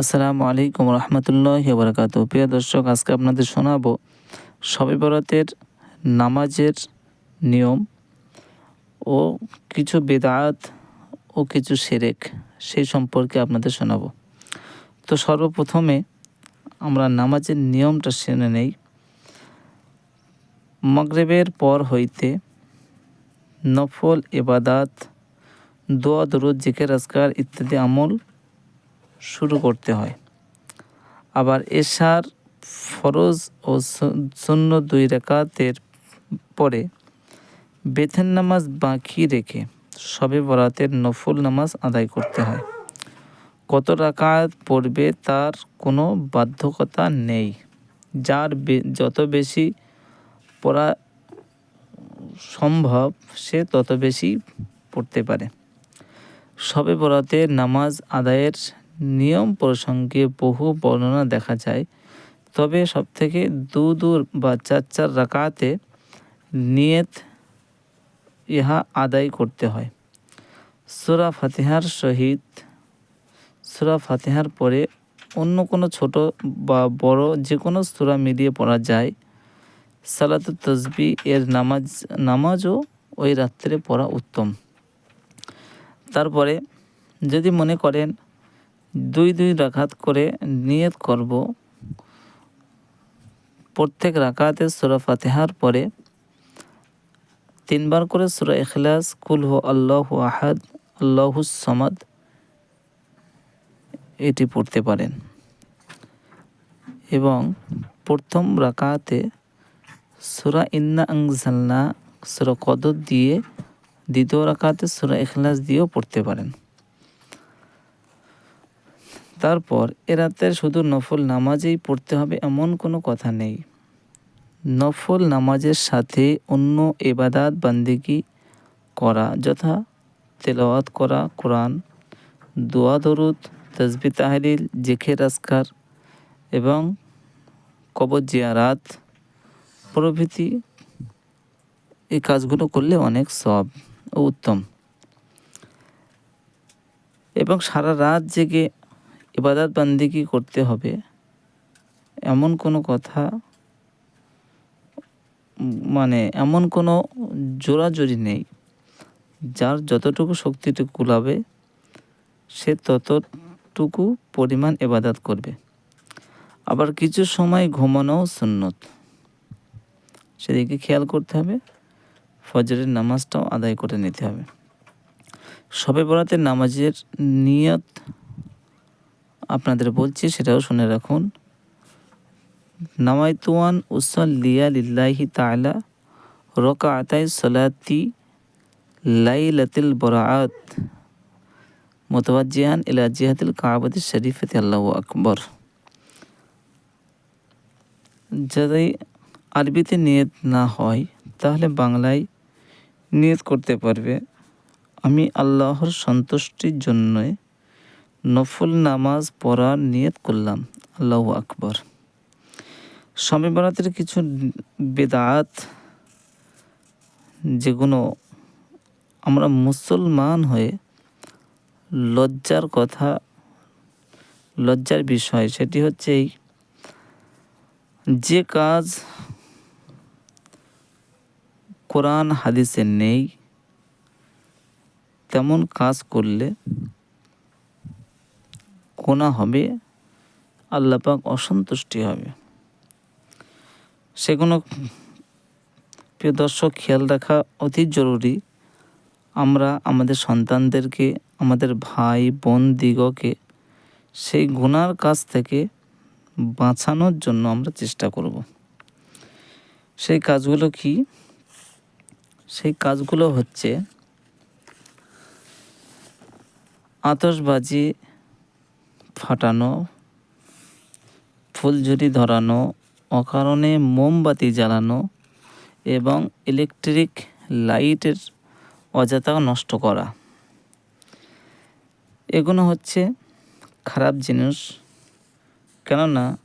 আসসালামু আলাইকুম রহমতুল্লাহ বরকাত প্রিয় দর্শক, আজকে আপনাদের শোনাবো সবে বরাতের নামাজের নিয়ম ও কিছু বেদাত ও কিছু সেরেক, সেই সম্পর্কে আপনাদের শোনাবো। তো সর্বপ্রথমে আমরা নামাজের নিয়মটা শুনে নেই। মগরেবের পর হইতে নফল এবাদাত দোয়া, দরুদ, জিকের, আজকার ইত্যাদি আমল শুরু করতে হয়। আবার এশার ফরজ ও শূন্য দুই রেখাতের পরে বেথেন নামাজ বাকি রেখে সবে বরাতের নফল নামাজ আদায় করতে হয়। কত রাকাত পড়বে তার কোনো বাধ্যকতা নেই। যার যত বেশি পড়া সম্ভব সে তত বেশি পড়তে পারে। সবে বরাতে নামাজ আদায়ের নিয়ম প্রসঙ্গে বহু বর্ণনা দেখা যায়। তবে সবথেকে দু দূর বা চার চার রাকাতে নিয়ত ইহা আদায় করতে হয়। সুরা ফাতিহার সহিত, সুরা ফাতিহার পরে অন্য কোনো ছোট বা বড় যে কোনো সুরা মিলিয়ে পড়া যায়। সালাত তসবি এর নামাজ, নামাজও ওই রাত্রে পড়া উত্তম। তারপরে যদি মনে করেন দুই দুই রাখাত করে নিয়ত করব। প্রত্যেক রাকাতে সুরা ফাতেহার পরে তিনবার করে সুরা এখলাস কুল হো আল্লাহ আহাদ আল্লাহুসমাদ এটি পড়তে পারেন। এবং প্রথম রাকাতে সুরা ইন্না আংজালনা সুরা কদর দিয়ে দ্বিতীয় রাকাতে সুরা এখলাস দিয়েও পড়তে পারেন। তারপর এ রাতের শুধু নফল নামাজেই পড়তে হবে এমন কোনো কথা নেই। নফল নামাজের সাথে অন্য এবাদাত বান্দিগি করা যথা তেলাওয়াত করা, কোরআন, দোয়া, দরুদ তসবি তাহরিল জেখের আসকার এবং কবর জিয়ারাত প্রভৃতি এই কাজগুলো করলে অনেক সব ও উত্তম। এবং সারা রাত জেগে ইবাদত বান্দিকি করতে হবে? এমন কোনো কথা মানে এমন কোনো জোরাজোরি নেই, যার যতটুকু শক্তিটুকু কুলাবে, সে ততটুকু পরিমাণ এবাদাত করবে। আবার কিছু সময় ঘুমানোও সুন্নত। সেদিকে খেয়াল করতে হবে, ফজরের নামাজটাও আদায় করে নিতে হবে। সবে বরাতের নামাজের নিয়ত আপনাদের বলছি, সেটাও শুনে রাখুন। নামাইতুয়ান উসল্লিয়া লিল্লাহি তালা রকা আতাই সলাতি লাইলাতিল বরাআত। মোতওয়াজ্জিহান ইলা জিহাতিল কাবাতি শরীফতি, আল্লাহ আকবর। যদি আরবিতে নিয়ত না হয়, তাহলে বাংলায় নিয়ত করতে পারবে। আমি আল্লাহর সন্তুষ্টির জন্যে নফল নামাজ পড়ার নিয়ত করলাম। আল্লাহ আকবর। স্বামী বরাতের কিছু বেদাত, যেগুলো আমরা মুসলমান হয়ে লজ্জার কথা, লজ্জার বিষয়, সেটি হচ্ছে এই যে কাজ কোরআন হাদিসে নেই, তেমন কাজ করলে গোনা হবে আল্লাপাক অসন্তুষ্টি হবে। সেগুলো প্রিয় দর্শক, খেয়াল রাখা অতি জরুরি। আমরা আমাদের সন্তানদেরকে, আমাদের ভাই, বোন, দিগকে সেই গুনার কাছ থেকে বাঁচানোর জন্য আমরা চেষ্টা করব। সেই কাজগুলো কি? সেই কাজগুলো হচ্ছে আতসবাজি ফাটানো ফুলঝুরি ধরানো, অকারণে মোমবাতি জ্বালানো এবং ইলেকট্রিক লাইটের অযথা নষ্ট করা। এগুলো হচ্ছে খারাপ জিনিস। কেননা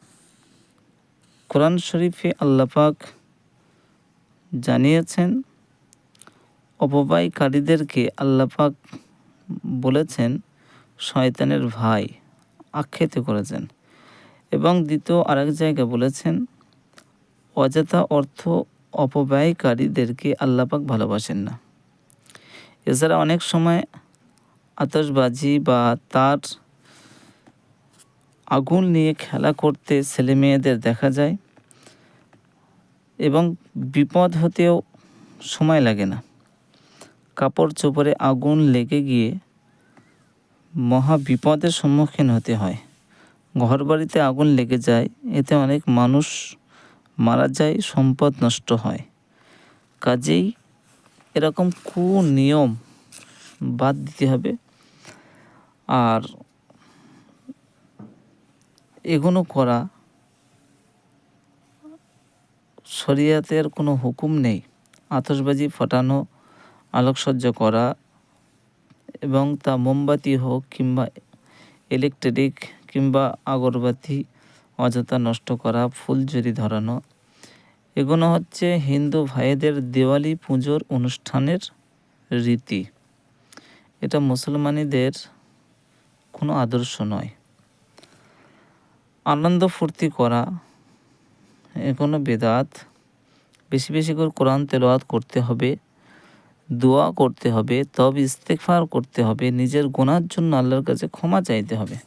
কোরআন শরীফে আল্লাপাক জানিয়েছেন অপবায়কারীদেরকে আল্লাপাক বলেছেন, শয়তানের ভাই। আখ্যায়িত করেছেন। এবং দ্বিতীয় আরেক জায়গায় বলেছেন, অযথা অর্থ অপব্যয়কারীদেরকে আল্লাপাক ভালোবাসেন না। এছাড়া অনেক সময় আতশবাজি বা তার আগুন নিয়ে খেলা করতে ছেলে মেয়েদের দেখা যায় এবং বিপদ হতেও সময় লাগে না। কাপড় চোপড়ে আগুন লেগে গিয়ে মহা বিপদের সম্মুখীন হতে হয়। ঘরবাড়িতে আগুন লেগে যায়, এতে অনেক মানুষ মারা যায়, সম্পদ নষ্ট হয়। কাজেই এরকম কুনিয়ম বাদ দিতে হবে। আর এগুলো করা শরিয়াতের কোনো হুকুম নেই। আতশবাজি ফাটানো, আলোকসজ্জা করা এবং তা মোমবাতি হোক কিংবা ইলেকট্রিক কিংবা আগরবাতি অযথা নষ্ট করা ফুলঝুরি ধরানো। এগুলো হচ্ছে হিন্দু ভাইদের দেওয়ালি পুজোর অনুষ্ঠানের রীতি। এটা মুসলমানিদের কোনো আদর্শ নয়। আনন্দ ফুর্তি করা, এ কোনো বেদাত। বেশি বেশি করে কোরআন তেলাওয়াত করতে হবে। দোয়া করতে হবে, তবে ইস্তেকফার করতে হবে, নিজের গোনার জন্য আল্লাহর কাছে ক্ষমা চাইতে হবে।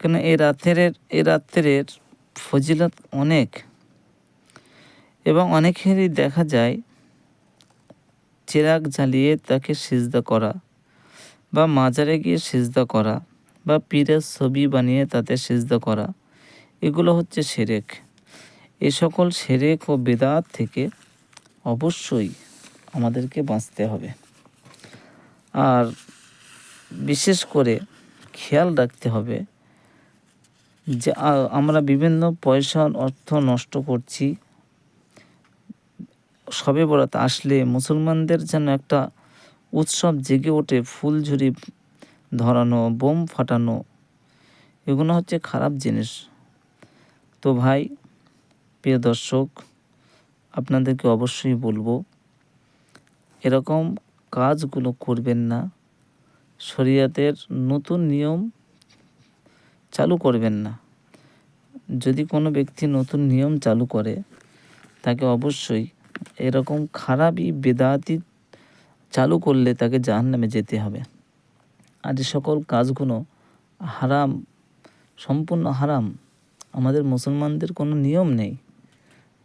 কেন এই রাতের এই রাত্রের ফজিলত অনেক। এবং অনেকেরই দেখা যায়, চিরাগ জ্বালিয়ে তাকে সিজদা করা বা মাজারে গিয়ে সিজদা করা বা পীরের ছবি বানিয়ে তাতে সিজদা করা, এগুলো হচ্ছে সেরেক। এ সকল সেরেক ও বেদাত থেকে অবশ্যই আমাদেরকে বাঁচতে হবে। আর বিশেষ করে খেয়াল রাখতে হবে যে আমরা বিভিন্ন পয়সা অর্থ নষ্ট করছি। সবে বরাত আসলে মুসলমানদের যেন একটা উৎসব জেগে ওঠে ফুলঝুরি ধরানো, বোম ফাটানো, এগুলো হচ্ছে খারাপ জিনিস। তো ভাই, প্রিয় দর্শক, আপনাদেরকে অবশ্যই বলব এরকম কাজগুলো করবেন না। শরিয়াতের নতুন নিয়ম চালু করবেন না। যদি কোনো ব্যক্তি নতুন নিয়ম চালু করে, তাকে অবশ্যই এরকম খারাপই বেদাতি চালু করলে তাকে জাহান নামে যেতে হবে। আর যে সকল কাজগুলো হারাম, সম্পূর্ণ হারাম, আমাদের মুসলমানদের কোনো নিয়ম নেই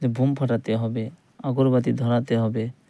যে বোম ফাটাতে হবে, আগরবাতি ধরাতে হবে